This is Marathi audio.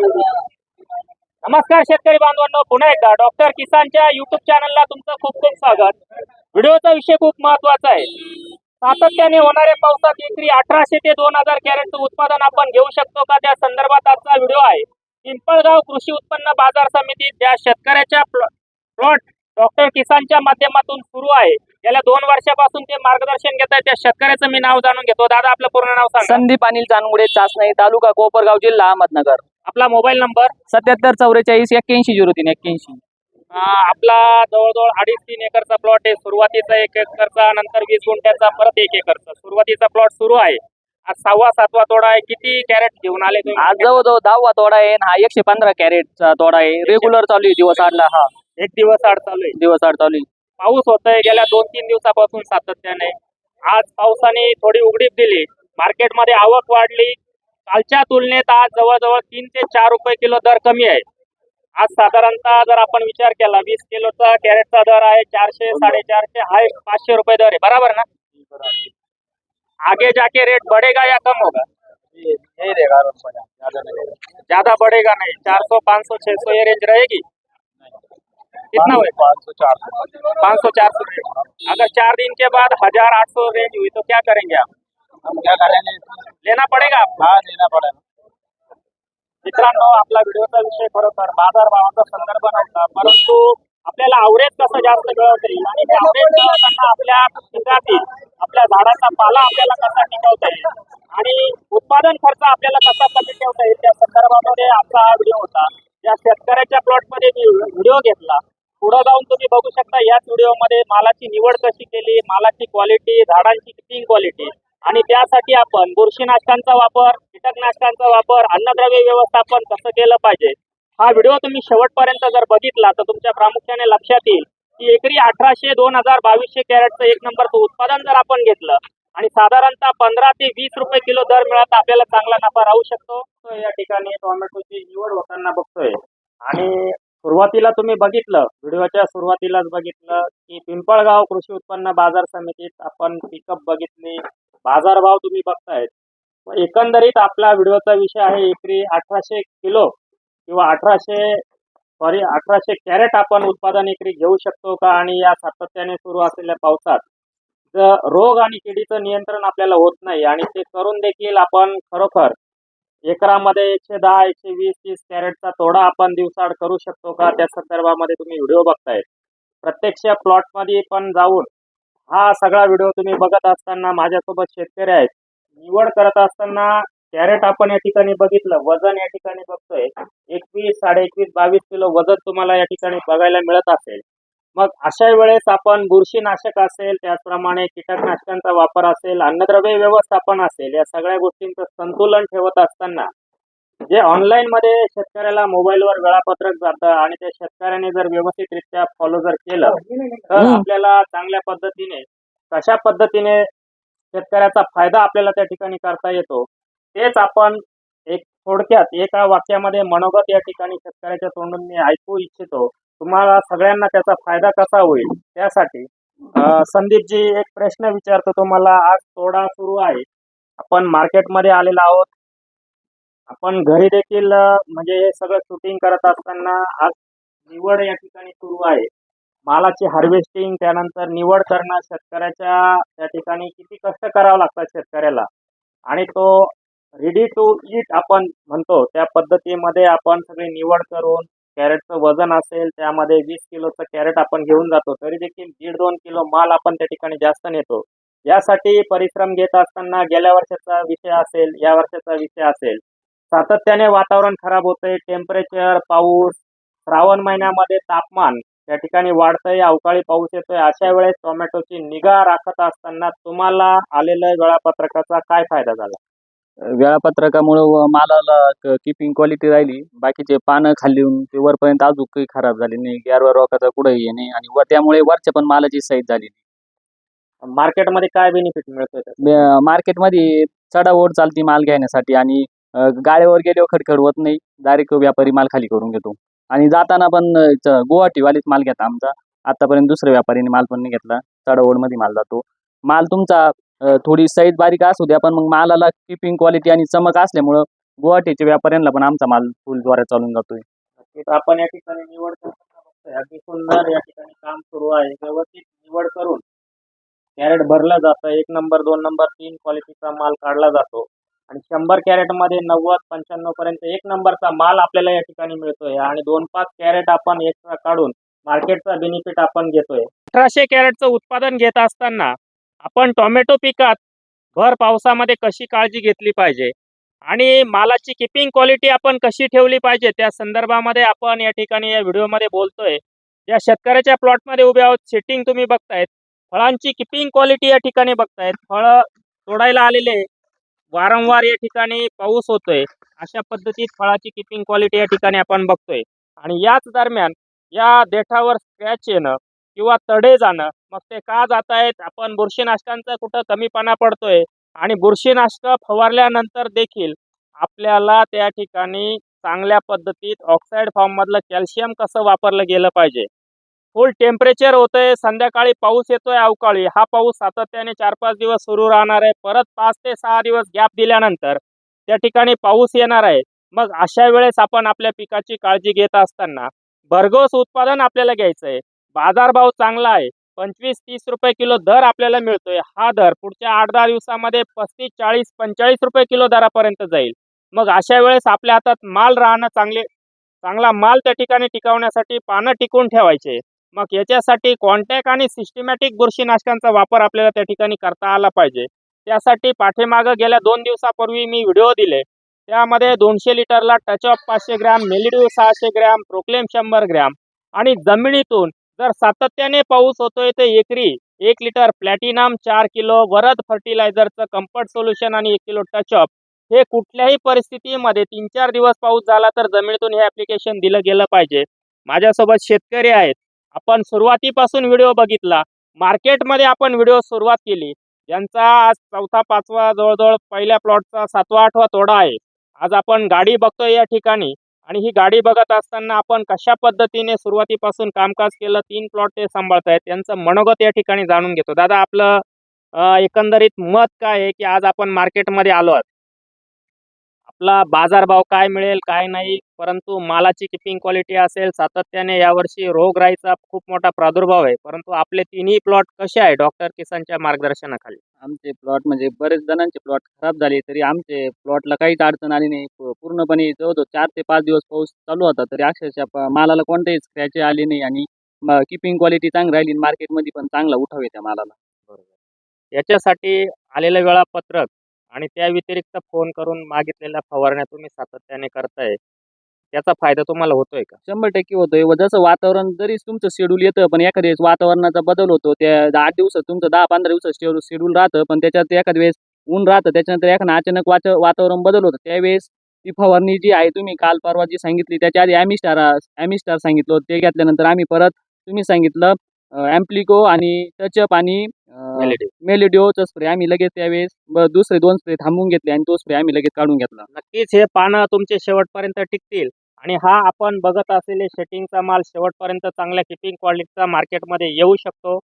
नमस्कार शेतकरी बांधवांनो पुन्हा एकदा डॉक्टर किसानच्या युट्यूब चॅनलला तुमचं खूप खूप स्वागत. व्हिडिओचा विषय खूप महत्त्वाचा आहे. सातत्याने होणाऱ्या पावसात एकरी अठराशे ते दोन हजार कॅरेटचं उत्पादन आपण घेऊ शकतो का? त्या संदर्भात आजचा व्हिडिओ आहे. पिंपळगाव कृषी उत्पन्न बाजार समितीत ज्या शेतकऱ्याच्या प्लॉट डॉक्टर किसानच्या माध्यमातून सुरू आहे. गेल्या दोन वर्षापासून ते मार्गदर्शन घेत आहेत. त्या शेतकऱ्याचं मी नाव जाणून घेतो. दादा आपलं पूर्ण नाव सांगा. संदीप अनिल चांदमुडे चाचणी तालुका कोपरगाव जिल्हा अहमदनगर. आपला मोबाईल नंबर सत्याहत्तर चौवेचाळीस एक्क्याऐंशी झिरो तीन एक्क्याऐंशी. हा, आपला जवळजवळ अडीच तीन एकरचा प्लॉट आहे. सुरुवातीचा एक एकरचा नंतर वीस गुंठ्याचा परत एक एकरचा. सुरुवातीचा प्लॉट सुरू आहे. आज सहावा सातवा तोडा आहे. किती कॅरेट घेऊन आले तुम्ही? आज जवळजवळ दहावा तोडा आहे हा एकशे पंधरा कॅरेटचा तोडा आहे. रेग्युलर चालू आहे दिवस आडला हा. एक दिवस आड चालू आहे. दिवस आड चालू आहे. पाऊस होतोय गेल्या दोन तीन दिवसापासून सातत्याने. आज पावसाने थोडी उघडीप दिली. मार्केटमध्ये आवक वाढली. कालच्या तुलनेत आज जवळजवळ तीन ते चार रुपये किलो दर कमी आहे. आज साधारणतः जर आपण विचार केला वीस किलोचा कॅरेटचा दर आहे चारशे साडेचारशे हाय पाचशे रुपये दर आहे. बराबर ना? आगे जाके रेट बढ़ेगा या कम होगा? ज्यादा रहेगा ज्यादा बढ़ेगा नहीं. चार सौ पाँच सौ छह सौ ये रेंज रहेगी? कितना हुए पाँच सौ चार सौ पाँच सौ चार सौ अगर चार दिन के बाद हजार आठ सौ रेंज हुई तो क्या करेंगे आप? हम क्या करेंगे लेना पड़ेगा हाँ लेना पड़ेगा मित्रांनो आपला व्हिडिओचा विषय खरोखर बाजार भावाचा संदर्भ नव्हता परंतु आपल्याला आवरेज कसं जास्त मिळवता येईल आणि ते आवरेज मिळवताना आपल्या पिकातील आपल्या झाडाचा पाला आपल्याला कसा टिकवता येईल? आणि उत्पादन खर्च आपल्याला कसा कमी ठेवता येईल? त्या संदर्भामध्ये आजचा हा व्हिडिओ होता. या शेतकऱ्याच्या प्लॉटमध्ये मी व्हिडिओ घेतला. पुढे जाऊन तुम्ही बघू शकता याच व्हिडिओमध्ये मालाची निवड कशी केली मालाची क्वालिटी झाडांची किटिंग क्वालिटी आणि त्यासाठी आपण बुरशीनाशकांचा वापर कीटकनाशकांचा वापर अन्नद्रव्य व्यवस्थापन कसं केलं पाहिजे? हा व्हिडिओ तुम्ही शेवटपर्यंत जर बघितला तर तुमच्या प्रामुख्याने लक्षात येईल की एकरी अठराशे दोन हजार बावीसशे कॅरेटचं एक नंबरचं उत्पादन जर आपण घेतलं आणि साधारणतः पंधरा ते वीस रुपये किलो दर मिळत आपल्याला चांगला नफा राहू शकतो. या ठिकाणी टोमॅटोची निवड होताना बघतोय. आणि सुरुवातीला तुम्ही बघितलं व्हिडिओच्या सुरुवातीलाच बघितलं की पिंपळगाव कृषी उत्पन्न बाजार समितीत आपण पिकअप बघितली. बाजारभाव तुम्ही बघतायत. एकंदरीत आपला व्हिडिओचा विषय आहे एकरी अठराशे किलो किंवा अठराशे सॉरी अठराशे कॅरेट आपण उत्पादन एकरी घेऊ शकतो का आणि या सातत्याने सुरू असलेल्या पावसात? जर रोग आणि किडीचं नियंत्रण आपल्याला होत नाही आणि ते करून देखील आपण खरोखर एकरामध्ये एकशे दहा एकशे वीस तीस कॅरेटचा तोडा आपण दिवसाआड करू शकतो का? त्या संदर्भामध्ये तुम्ही व्हिडिओ बघताय प्रत्यक्ष प्लॉटमध्ये पण जाऊन हा सगळा व्हिडिओ तुम्ही बघत असताना माझ्यासोबत शेतकरी आहेत. निवड करत असताना कॅरेट आपण या ठिकाणी बघितलं वजन या ठिकाणी बघतोय. एकवीस साडे एकवीस बावीस किलो वजन तुम्हाला या ठिकाणी बघायला मिळत असेल. मग अशा वेळेस आपण बुरशीनाशक असेल त्याचप्रमाणे कीटकनाशकांचा वापर असेल अन्नद्रव्य व्यवस्थापन असेल या सगळ्या गोष्टींचं संतुलन ठेवत असताना जे ऑनलाईन मध्ये शेतकऱ्याला मोबाईलवर वेळापत्रक जातं आणि त्या शेतकऱ्याने जर व्यवस्थितरित्या फॉलो जर केलं तर. आपल्याला चांगल्या पद्धतीने कशा पद्धतीने शेतकऱ्याचा फायदा आपल्याला त्या ठिकाणी करता येतो तेच आपण एक थोडक्यात एका वाक्यामध्ये मनोगत या ठिकाणी शेतकऱ्याच्या तोंडून मी ऐकू इच्छितो. तुम्हाला सगळ्यांना त्याचा फायदा कसा होईल त्यासाठी संदीपजी एक प्रश्न विचारतो तुम्हाला. आज तोडा सुरू आहे. आपण मार्केटमध्ये आलेलो आहोत. आपण घरी देखील म्हणजे हे सगळं शूटिंग करत असताना आज निवड या ठिकाणी सुरू आहे. मालाची हार्वेस्टिंग त्यानंतर निवड करणं शेतकऱ्याच्या त्या ठिकाणी किती कष्ट करावं लागतात शेतकऱ्याला? आणि तो रेडी टू ईट आपण म्हणतो त्या पद्धतीमध्ये आपण सगळी निवड करून कॅरेटचं वजन असेल त्यामध्ये वीस किलोचं कॅरेट आपण घेऊन जातो तरी देखील दीड दोन किलो माल आपण त्या ठिकाणी जास्त नेतो. यासाठी परिश्रम घेत असताना गेल्या वर्षाचा विषय असेल या वर्षाचा विषय असेल सातत्याने वातावरण खराब होतंय. टेम्परेचर पाऊस श्रावण महिन्यामध्ये तापमान त्या ठिकाणी वाढतंय. अवकाळी पाऊस येतोय. अशा वेळेस टोमॅटोची निगा राखत असताना तुम्हाला आलेल्या वेळापत्रकाचा काय फायदा झाला? वेळापत्रकामुळं मालाला किपिंग क्वालिटी राहिली. बाकीचे पानं खाली ते वरपर्यंत अजून काही खराब झाले नाही. गॅरवर रोखाचा कुठं नाही. आणि वर त्यामुळे वरच्या पण मालाची साईज झाली मार्केटमध्ये काय बेनिफिट मिळतोय मार्केटमध्ये चढाओढ चालती माल घेण्यासाठी आणि गाड्यावर गेल्यावर खडखड होत नाही. डायरेक्ट व्यापारी माल खाली करून घेतो. आणि जाताना पण गुवाहाटीवालीच माल घेता आमचा. आतापर्यंत दुसऱ्या व्यापारीने माल पण नाही घेतला. चढवडमध्ये माल जातो. माल तुमचा थोडी साईज बारीक असू द्या पण मग मालाला किपिंग क्वालिटी आणि चमक असल्यामुळं गुवाहाटीच्या व्यापाऱ्यांना पण आमचा माल फुलद्वारे चालून जातोय. आपण या ठिकाणी निवड अगदी सुंदर या ठिकाणी काम सुरू आहे. व्यवस्थित निवड करून कॅरेट भरला जातं. एक नंबर दोन नंबर तीन क्वालिटीचा माल काढला जातो. आणि शंभर कॅरेटमध्ये नव्वद पंच्याण्णव पर्यंत एक नंबरचा माल आपल्याला या ठिकाणी मिळतोय. आणि दोन पाच कॅरेट आपण एक्स्ट्रा काढून मार्केटचा बेनिफिट आपण घेतोय. अठराशे कॅरेटचं उत्पादन घेत असताना आपण टोमॅटो पिकात भर पावसामध्ये कशी काळजी घेतली पाहिजे? आणि मालाची किपिंग क्वालिटी आपण कशी ठेवली पाहिजे? त्या संदर्भामध्ये आपण या ठिकाणी या व्हिडिओमध्ये बोलतोय. या शेतकऱ्याच्या प्लॉटमध्ये उभे आहोत सेटिंग तुम्ही बघतायत. फळांची किपिंग क्वालिटी या ठिकाणी बघतायत. फळं तोडायला आलेले वारंवार या ठिकाणी पाऊस होतोय. अशा पद्धतीत फळाची किपिंग क्वालिटी या ठिकाणी आपण बघतोय. आणि याच दरम्यान या देठावर स्क्रॅच येणं किंवा तडे जाणं मग ते का जात आहेत आपण बुरशीनाशकांचा कुठं कमीपणा पडतोय? आणि बुरशीनाशक फवारल्यानंतर देखील आपल्याला त्या ठिकाणी चांगल्या पद्धतीत ऑक्साईड फॉर्ममधलं कॅल्शियम कसं वापरलं गेलं पाहिजे? फुल टेम्परेचर होतंय संध्याकाळी पाऊस येतोय अवकाळी. हा पाऊस सातत्याने चार पाच दिवस सुरू राहणार आहे. परत पाच ते सहा दिवस गॅप दिल्यानंतर त्या ठिकाणी पाऊस येणार आहे. मग अशा वेळेस आपण आपल्या पिकाची काळजी घेत असताना भरघोस उत्पादन आपल्याला घ्यायचं आहे बाजारभाव चांगला आहे. पंचवीस तीस रुपये किलो दर आपल्याला मिळतोय. हा दर पुढच्या आठ दहा दिवसामध्ये पस्तीस चाळीस पंचेचाळीस रुपये किलो दरापर्यंत जाईल. मग अशा वेळेस आपल्या हातात माल राहणं चांगले चांगला माल त्या ठिकाणी टिकवण्यासाठी पानं टिकून ठेवायचे. मग याच्यासाठी कॉन्टॅक्ट आणि सिस्टमॅटिक बुरशीनाशकांचा वापर आपल्याला त्या ठिकाणी करता आला पाहिजे. त्यासाठी पाठीमागं गेल्या दोन दिवसापूर्वी मी व्हिडिओ दिले. त्यामध्ये दोनशे लिटरला टच ऑफ पाचशे ग्रॅम मेलिड्यू सहाशे ग्रॅम प्रोक्लेम शंभर ग्रॅम आणि जमिनीतून जर सातत्याने पाऊस होतोय ते एकरी एक लिटर प्लॅटिनम चार किलो वरद फर्टिलायझरचं कम्फर्ट सोल्युशन आणि एक किलो टच ऑफ हे कुठल्याही परिस्थितीमध्ये तीन चार दिवस पाऊस झाला तर जमिनीतून हे ॲप्लिकेशन दिलं गेलं पाहिजे. माझ्यासोबत शेतकरी आहेत. आपण सुरुवातीपासून व्हिडिओ बघितला. मार्केटमध्ये आपण व्हिडिओ सुरुवात केली. ज्यांचा आज चौथा पाचवा जवळजवळ पहिल्या प्लॉटचा सातवा आठवा तोडा आहे. आज आपण गाडी बघतोय या ठिकाणी आणि ही गाडी बघत असताना आपण कशा पद्धतीने सुरुवातीपासून कामकाज केलं तीन प्लॉट ते सांभाळतायत त्यांचं मनोगत या ठिकाणी जाणून घेतो. दादा आपलं एकंदरीत मत काय आहे की आज आपण मार्केटमध्ये आलो आहोत? आपला बाजारभाव काय मिळेल काय नाही परंतु मालाची किपिंग क्वालिटी असेल सातत्याने यावर्षी रोगराईचा खूप मोठा प्रादुर्भाव आहे. परंतु आपले तिन्ही प्लॉट कसे आहे डॉक्टर किसानच्या मार्गदर्शनाखाली? आमचे प्लॉट म्हणजे बरेच जणांचे प्लॉट खराब झाले तरी आमचे प्लॉटला काहीच अडचण आली नाही. पूर्णपणे जवळजवळ चार ते पाच दिवस पाऊस चालू होता तरी अक्षरशः मालाला कोणतेही स्क्रॅच आले नाही आणि किपिंग क्वालिटी चांगली राहिली मार्केटमध्ये पण चांगला उठाव आहे त्या मालाला. बरोबर. याच्यासाठी आलेलं वेळापत्रक आणि त्या व्यतिरिक्त फोन करून मागितलेल्या फवारण्या तुम्ही सातत्याने करताय त्याचा फायदा तुम्हाला होतोय का? शंभर टक्के होतोय. व जसं वातावरण जरी तुमचं शेड्यूल येतं पण एखाद्या वेळेस वातावरणाचा बदल होतो त्या आठ दिवसात तुमचं दहा पंधरा दिवसात शेड्यूल राहतं पण त्याच्यात एखाद्या वेळेस ऊन राहतं त्याच्यानंतर एखादा अचानक वाच वातावरण बदल होतं त्यावेळेस ती फवारणी जी आहे तुम्ही काल परवा जी सांगितली त्याच्या आधी ॲमिस्टार ॲमिस्टार सांगितलं ते घेतल्यानंतर आम्ही परत तुम्ही सांगितलं ॲम्प्लिको आणि टचअप आणि. मेलिडिओचा स्प्रे आम्ही लगेच त्यावेळेस ब- दुसरे दोन स्प्रे थांबवून घेतले आणि तो स्प्रे आम्ही लगेच काढून घेतला नक्कीच हे पानं तुमचे शेवटपर्यंत टिकतील आणि हा आपण बघत असलेले शेटिंगचा माल शेवटपर्यंत चांगल्या किपिंग क्वालिटीचा मार्केटमध्ये येऊ शकतो